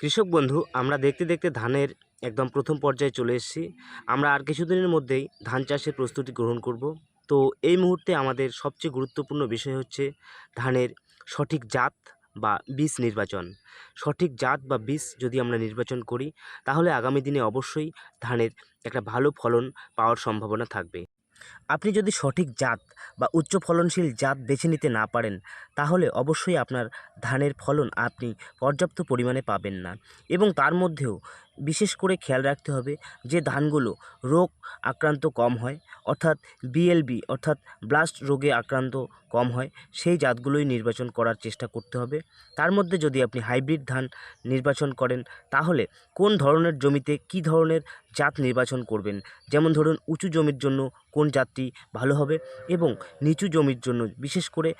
কৃষক বন্ধু, আমরা দেখতে দেখতে ধানের একদম প্রথম পর্যায়ে চলে এসেছি। আমরা আর কিছুদিনের মধ্যেই ধান চাষের প্রস্তুতি গ্রহণ করব। তো এই মুহূর্তে আমাদের সবচেয়ে গুরুত্বপূর্ণ বিষয় হচ্ছে ধানের সঠিক জাত বা বীজ নির্বাচন। সঠিক জাত বা বীজ যদি আমরা নির্বাচন করি, তাহলে আগামী দিনে অবশ্যই ধানের একটা ভালো ফলন পাওয়ার সম্ভাবনা থাকবে। আপনি যদি সঠিক জাত বা উচ্চ ফলনশীল জাত বেছে নিতে না পারেন, তাহলে অবশ্যই আপনার ধানের ফলন আপনি পর্যাপ্ত পরিমাণে পাবেন না। এবং তার মধ্যেও বিশেষ করে খেয়াল রাখতে হবে যে ধানগুলো রোগ আক্রান্ত কম হয়, অর্থাৎ বিএলবি অর্থাৎ ব্লাস্ট রোগে আক্রান্ত কম হয়, সেই জাতগুলোই নির্বাচন করার চেষ্টা করতে হবে। তার মধ্যে যদি আপনি হাইব্রিড ধান নির্বাচন করেন, তাহলে কোন ধরনের জমিতে কী ধরনের জাত নির্বাচন করবেন? যেমন ধরুন, উঁচু জমির জন্য কোন জাতটি ভালো হবে এবং নিচু জমির জন্য, বিশেষ করে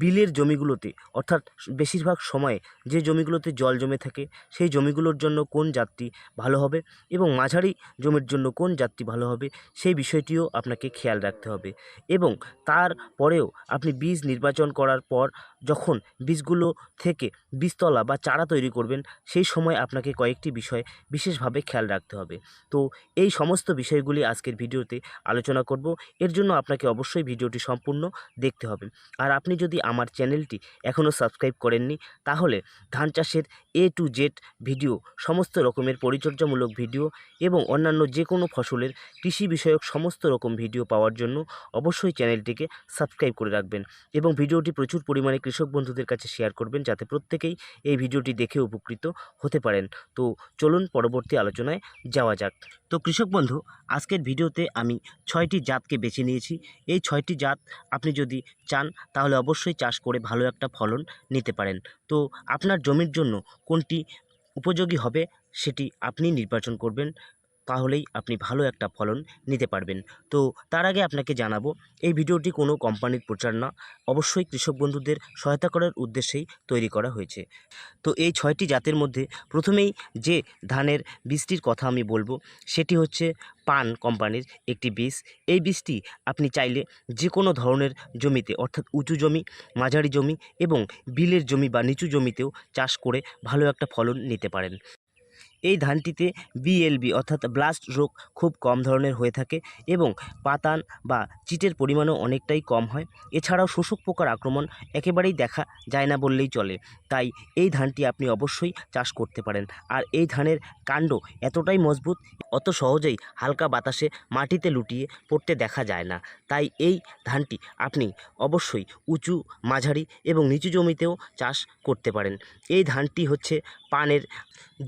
বিলের জমিগুলোতে, অর্থাৎ বেশিরভাগ সময়ে যে জমিগুলোতে জল জমে থাকে, সেই জমিগুলোর জন্য কোন জাতটি ভালো হবে এবং মাঝারি জমির জন্য কোন জাতটি ভালো হবে, সেই বিষয়টিও আপনাকে খেয়াল রাখতে হবে। এবং তারপরেও আপনি বীজ নির্বাচন করার পর যখন বীজগুলো থেকে বীজতলা বা চারা তৈরি করবেন, সেই সময় আপনাকে কয়েকটি বিষয় বিশেষভাবে খেয়াল রাখতে হবে। তো এই সমস্ত বিষয়গুলি আজকের ভিডিওতে আলোচনা করব। এর জন্য আপনাকে অবশ্যই ভিডিওটি সম্পূর্ণ দেখতে হবে। আর আপনি যদি আমার চ্যানেলটি এখনও সাবস্ক্রাইব করেননি, তাহলে ধান চাষের এ টু জেড ভিডিও, সমস্ত রকমের পরিচর্যামূলক ভিডিও এবং অন্যান্য যে কোনো ফসলের কৃষি বিষয়ক সমস্ত রকম ভিডিও পাওয়ার জন্য অবশ্যই চ্যানেলটিকে সাবস্ক্রাইব করে রাখবেন এবং ভিডিওটি প্রচুর পরিমাণে কৃষক বন্ধুদের কাছে শেয়ার করবেন যাতে প্রত্যেকেই এই ভিডিওটি দেখে উপকৃত হতে পারেন। তো চলুন পরবর্তী আলোচনায় যাওয়া যাক। তো কৃষক বন্ধু, আজকের ভিডিওতে আমি ছয়টি জাতকে বেছে নিয়েছি। এই ছয়টি জাত আপনি যদি চান, তাহলে অবশ্যই চাষ করে ভালো একটা ফলন নিতে পারেন। তো আপনার জমির জন্য কোনটি উপযোগী হবে, সেটি আপনি নির্বাচন করবেন। তাহলেই আপনি ভালো একটা ফলন নিতে পারবেন। তো তার আগে আপনাকে জানাব, এই ভিডিওটি কোনো কোম্পানির প্রচার না, অবশ্যই কৃষক বন্ধুদের সহায়তা করার উদ্দেশ্যেই তৈরি করা হয়েছে। তো এই ছয়টি জাতের মধ্যে প্রথমেই যে ধানের বীজটির কথা আমি বলব, সেটি হচ্ছে পান কোম্পানির একটি বীজ। এই বীজটি আপনি চাইলে যে কোনো ধরনের জমিতে, অর্থাৎ উঁচু জমি, মাঝারি জমি এবং বিলের জমি বা নিচু জমিতেও চাষ করে ভালো একটা ফলন নিতে পারেন। এই ধানটিতে বিএলবি অর্থাৎ ব্লাস্ট রোগ খুব কম ধরনের হয়ে থাকে এবং পাতান বা চিটের পরিমাণও অনেকটাই কম হয়। এছাড়াও শোষক পোকার আক্রমণ একেবারেই দেখা যায় না বললেই চলে। তাই এই ধানটি আপনি অবশ্যই চাষ করতে পারেন। আর এই ধানের কাণ্ড এতটাই মজবুত, অত সহজেই হালকা বাতাসে মাটিতে লুটিয়ে পড়তে দেখা যায় না। তাই এই ধানটি আপনি অবশ্যই উঁচু মাঝারি এবং নিচু জমিতেও চাষ করতে পারেন। এই ধানটি হচ্ছে পানের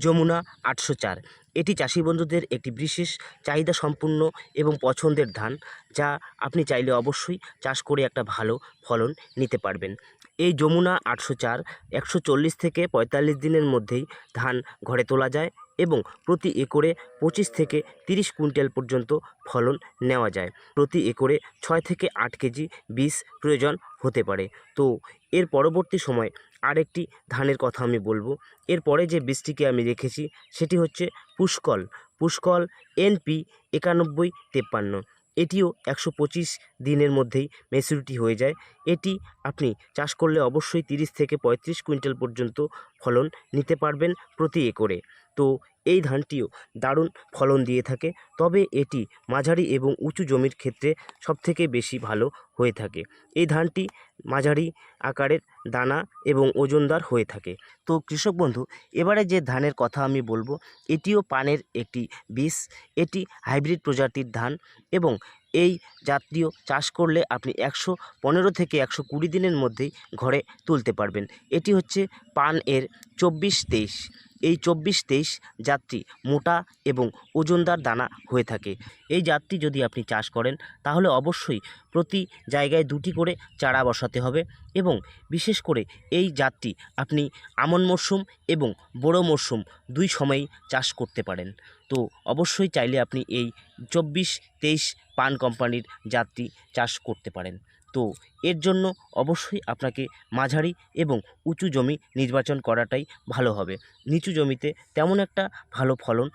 যমুনা আটশো চার। এটি চাষি বন্ধুদের একটি বিশেষ চাহিদা সম্পূর্ণ এবং পছন্দের ধান, যা আপনি চাইলে অবশ্যই চাষ করে একটা ভালো ফলন নিতে পারবেন। এই যমুনা আটশো চার একশো চল্লিশ থেকে পঁয়তাল্লিশ দিনের মধ্যেই ধান ঘরে তোলা যায়। এবং প্রতি একরে পঁচিশ থেকে তিরিশ কুইন্টাল পর্যন্ত ফলন নেওয়া যায়। প্রতি একরে ছয় থেকে আট কেজি বীজ প্রয়োজন হতে পারে। তো এর পরবর্তী সময় আরেকটি ধানের কথা আমি বলব। এরপরে যে বীজটিকে আমি রেখেছি সেটি হচ্ছে পুষ্কল। পুষ্কল এনপি একানব্বই তেপ্পান্ন। এটিও একশো পঁচিশ দিনের মধ্যেই মেচুরিটি হয়ে যায়। এটি আপনি চাষ করলে অবশ্যই তিরিশ থেকে পঁয়ত্রিশ কুইন্টাল পর্যন্ত ফলন নিতে পারবেন প্রতি একরে। তো এই ধানটিও দারুণ ফলন দিয়ে থাকে, তবে এটি মাঝারি এবং উঁচু জমির ক্ষেত্রে সবথেকে বেশি ভালো হয়ে থাকে। এই ধানটি মাঝারি আকারের দানা এবং ওজনদার হয়ে থাকে। তো কৃষক বন্ধু, এবারে যে ধানের কথা আমি বলব, এটিও পানের একটি বীজ। এটি হাইব্রিড প্রজাতির ধান এবং এই জাতীয় চাষ করলে আপনি একশো পনেরো থেকে একশো কুড়ি দিনের মধ্যেই ঘরে তুলতে পারবেন। এটি হচ্ছে পান এর চব্বিশ তেইশ। এই চব্বিশ তেইশ জাতটি মোটা এবং ওজনদার দানা হয়ে থাকে। এই জাতটি যদি আপনি চাষ করেন, তাহলে অবশ্যই প্রতি জায়গায় দুটি করে চারা বসাতে হবে এবং বিশেষ করে এই জাতটি আপনি আমন মরশুম এবং বড়ো মরশুম দুই সময়ই চাষ করতে পারেন। তো অবশ্যই চাইলে আপনি এই চব্বিশ তেইশ পান কোম্পানির জাতটি চাষ করতে পারেন। তো এর জন্য অবশ্যই আপনাকে মাঝারি এবং উঁচু জমি নির্বাচন করাটাই ভালো হবে। নিচু জমিতে তেমন একটা ভালো ফলন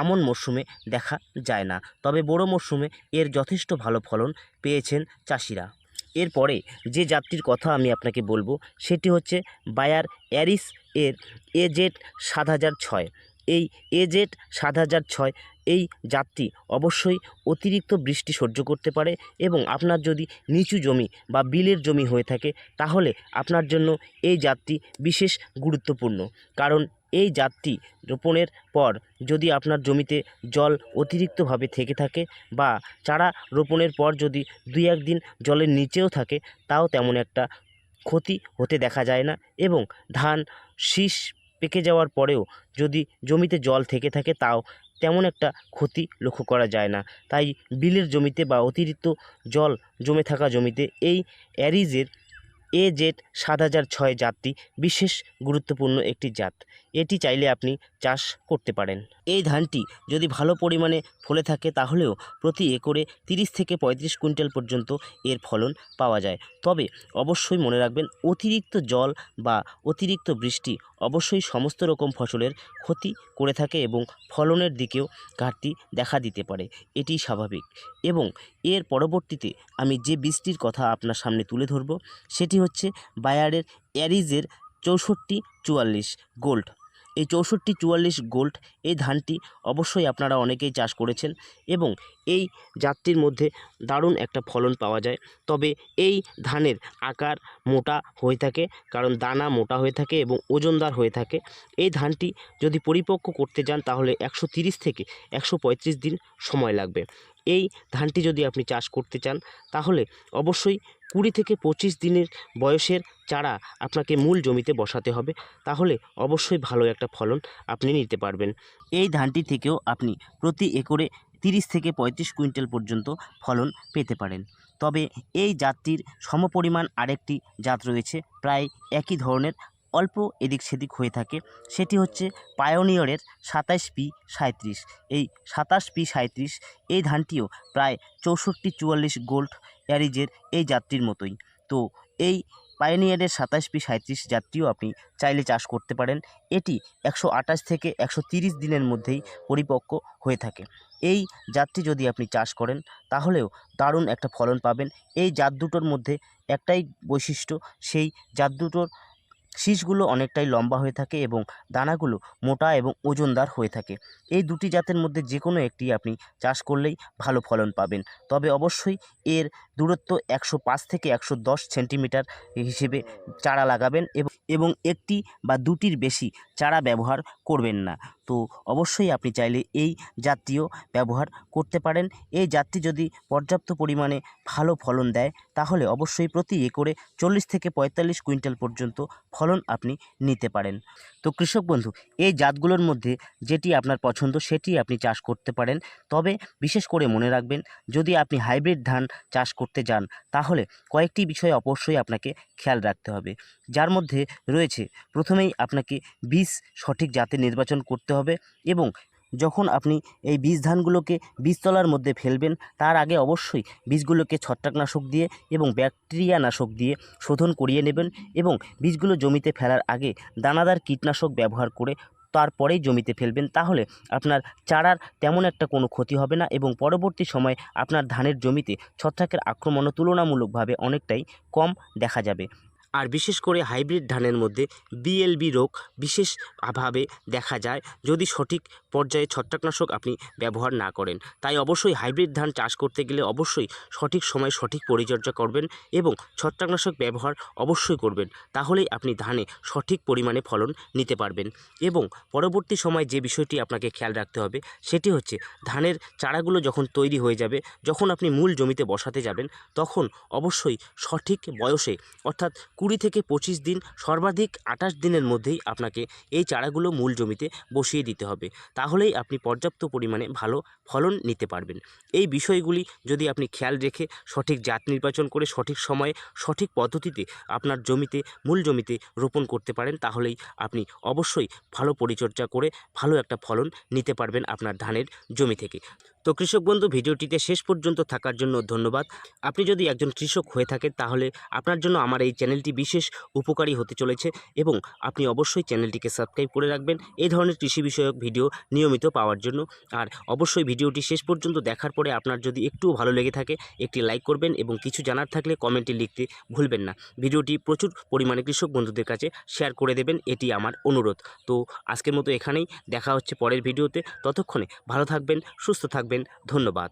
আমন মরশুমে দেখা যায় না। তবে বড়ো মরশুমে এর যথেষ্ট ভালো ফলন পেয়েছেন চাষিরা। এরপরে যে জাতটির কথা আমি আপনাকে বলব, সেটি হচ্ছে বায়ার অ্যারিস এর এজেড সাত হাজার ছয়। এই এজেড সাত হাজার ছয় এই জাতটি অবশ্যই অতিরিক্ত বৃষ্টি সহ্য করতে পারে এবং আপনার যদি নিচু জমি বা বিলের জমি হয়ে থাকে, তাহলে আপনার জন্য এই জাতটি বিশেষ গুরুত্বপূর্ণ। কারণ এই জাতটি রোপণের পর যদি আপনার জমিতে জল অতিরিক্তভাবে থেকে থাকে বা চারা রোপণের পর যদি দুই একদিন জলের নিচেও থাকে, তাও তেমন একটা ক্ষতি হতে দেখা যায় না এবং ধান, শীষ পেকে যাওয়ার পরেও যদি জমিতে জল থেকে থাকে তাও তেমন একটা ক্ষতি লক্ষ্য করা যায় না। তাই বিলের জমিতে বা অতিরিক্ত জল জমে থাকা জমিতে এই অ্যারিজের এ জেড সাত হাজার ছয় জাতটি বিশেষ গুরুত্বপূর্ণ একটি জাত। এটি চাইলে আপনি চাষ করতে পারেন। এই ধানটি যদি ভালো পরিমাণে ফলে থাকে তাহলেও প্রতি একরে তিরিশ থেকে পঁয়ত্রিশ কুইন্টাল পর্যন্ত এর ফলন পাওয়া যায়। তবে অবশ্যই মনে রাখবেন, অতিরিক্ত জল বা অতিরিক্ত বৃষ্টি অবশ্যই সমস্ত রকম ফসলের ক্ষতি করে থাকে এবং ফলনের দিকেও ঘাটতি দেখা দিতে পারে। এটি স্বাভাবিক। এবং এর পরবর্তীতে আমি যে বীজটির কথা আপনার সামনে তুলে ধরব, সেটি হচ্ছে বায়ারের অ্যারিজের চৌষট্টি চুয়াল্লিশ গোল্ড। এই চৌষট্টি চুয়াল্লিশ গোল্ড এই ধানটি অবশ্যই আপনারা অনেকেই চাষ করেছেন এবং এই জাতটির মধ্যে দারুণ একটা ফলন পাওয়া যায়। তবে এই ধানের আকার মোটা হয়ে থাকে, কারণ দানা মোটা হয়ে থাকে এবং ওজনদার হয়ে থাকে। এই ধানটি যদি পরিপক্ক করতে যান, তাহলে একশো থেকে একশো পঁয়ত্রিশ দিন সময় লাগবে। এই ধানটি যদি আপনি চাষ করতে চান, তাহলে অবশ্যই কুড়ি থেকে পঁচিশ দিনের বয়সের চারা আপনাকে মূল জমিতে বসাতে হবে। তাহলে অবশ্যই ভালো একটা ফলন আপনি নিতে পারবেন। এই ধানটি থেকেও আপনি প্রতি একরে তিরিশ থেকে পঁয়ত্রিশ কুইন্টাল পর্যন্ত ফলন পেতে পারেন। তবে এই জাতটির সমপরিমাণ আরেকটি জাত রয়েছে, প্রায় একই ধরনের অল্প এদিক সেদিক হয়ে থাকে। সেটি হচ্ছে পায়োনিয়রের সাতাশ পি সাঁত্রিশ এই সাতাশ পি সাঁত্রিশ এই ধানটিও প্রায় চৌষট্টি চুয়াল্লিশ গোল্ড অ্যারিজের এই জাতটির মতোই। তো এই পায়োনিয়ারের সাতাশ পি সাঁত্রিশ জাতটিও আপনি চাইলে চাষ করতে পারেন। এটি একশো আঠাশ থেকে একশো তিরিশ দিনের মধ্যেই পরিপক্ক হয়ে থাকে। এই জাতটি যদি আপনি চাষ করেন, তাহলেও দারুণ একটা ফলন পাবেন। এই জাত দুটোর মধ্যে একটাই বৈশিষ্ট্য, সেই জাত দুটোর শীষগুলো অনেকটাই লম্বা হয়ে থাকে এবং দানাগুলো মোটা এবং ওজনদার হয়ে থাকে। এই দুটি জাতের মধ্যে যে কোনো একটি আপনি চাষ করলেই ভালো ফলন পাবেন। তবে অবশ্যই এর দূরত্ব একশো পাঁচ থেকে একশো দশ সেন্টিমিটার হিসেবে চারা লাগাবেন এবং একটি বা দুটির বেশি চারা ব্যবহার করবেন না। তো অবশ্যই আপনি চাইলে এই জাতটিও ব্যবহার করতে পারেন। এই জাতটি যদি পর্যাপ্ত পরিমাণে ভালো ফলন দেয়, তাহলে অবশ্যই প্রতি একরে চল্লিশ থেকে পঁয়তাল্লিশ কুইন্টাল পর্যন্ত ফলন আপনি নিতে পারেন। তো কৃষক বন্ধু, এই জাতগুলোর মধ্যে যেটি আপনার পছন্দ, সেটি আপনি চাষ করতে পারেন। তবে বিশেষ করে মনে রাখবেন, যদি আপনি হাইব্রিড ধান চাষ করতে যান, তাহলে কয়েকটি বিষয় অবশ্যই আপনাকে খেয়াল রাখতে হবে। যার মধ্যে রয়েছে, প্রথমেই আপনাকে বীজ সঠিক জাতের নির্বাচন করতে হবে এবং যখন আপনি এই বীজ ধানগুলোকে বীজতলার মধ্যে ফেলবেন, তার আগে অবশ্যই বীজগুলোকে ছত্রাকনাশক দিয়ে এবং ব্যাকটেরিয়া নাশক দিয়ে শোধন করিয়ে নেবেন এবং বীজগুলো জমিতে ফেলার আগে দানাদার কীটনাশক ব্যবহার করে তারপরেই জমিতে ফেলবেন। তাহলে আপনার চারার তেমন একটা কোনো ক্ষতি হবে না এবং পরবর্তী সময়ে আপনার ধানের জমিতে ছত্রাকের আক্রমণও তুলনামূলকভাবে অনেকটাই কম দেখা যাবে। আর বিশেষ করে হাইব্রিড ধানের মধ্যে বিএলবি রোগ বিশেষভাবে দেখা যায়। যদি সঠিক পর্যায়ে ছত্রাকনাশক আপনি ব্যবহার না করেন, তাই অবশ্যই হাইব্রিড ধান চাষ করতে গেলে অবশ্যই সঠিক সময় সঠিক পরিচর্যা করবেন এবং ছত্রাকনাশক ব্যবহার অবশ্যই করবেন। তাহলেই আপনি ধানে সঠিক পরিমাণে ফলন নিতে পারবেন। এবং পরবর্তী সময় যে বিষয়টি আপনাকে খেয়াল রাখতে হবে, সেটি হচ্ছে ধানের চারাগুলো যখন তৈরি হয়ে যাবে, যখন আপনি মূল জমিতে বসাতে যাবেন, তখন অবশ্যই সঠিক বয়সে, অর্থাৎ কুড়ি থেকে পঁচিশ দিন, সর্বাধিক আঠাশ দিনের মধ্যেই আপনাকে এই চারাগুলো মূল জমিতে বসিয়ে দিতে হবে। তাহলেই আপনি পর্যাপ্ত পরিমাণে ভালো ফলন নিতে পারবেন। এই বিষয়গুলি যদি আপনি খেয়াল রেখে সঠিক জাত নির্বাচন করে, সঠিক সময়ে, সঠিক পদ্ধতিতে আপনার জমিতে, মূল জমিতে রোপণ করতে পারেন, তাহলেই আপনি অবশ্যই ভালো পরিচর্যা করে ভালো একটা ফলন নিতে পারবেন আপনার ধানের জমি থেকে। তো কৃষক বন্ধু, ভিডিওটিতে শেষ পর্যন্ত থাকার জন্য ধন্যবাদ। আপনি যদি একজন কৃষক হয়ে থাকেন, তাহলে আপনার জন্য আমার এই চ্যানেলটি বিশেষ উপকারী হতে চলেছে এবং আপনি অবশ্যই চ্যানেলটিকে সাবস্ক্রাইব করে রাখবেন এই ধরনের কৃষি বিষয়ক ভিডিও নিয়মিত পাওয়ার জন্য। আর অবশ্যই ভিডিওটি শেষ পর্যন্ত দেখার পরে আপনার যদি একটুও ভালো লেগে থাকে, একটি লাইক করবেন এবং কিছু জানার থাকলে কমেন্টে লিখতে ভুলবেন না। ভিডিওটি প্রচুর পরিমাণে কৃষক বন্ধুদের কাছে শেয়ার করে দেবেন, এটি আমার অনুরোধ। তো আজকের মতো এখানেই, দেখা হচ্ছে পরের ভিডিওতে। ততক্ষণে ভালো থাকবেন, সুস্থ থাকবেন। ধন্যবাদ।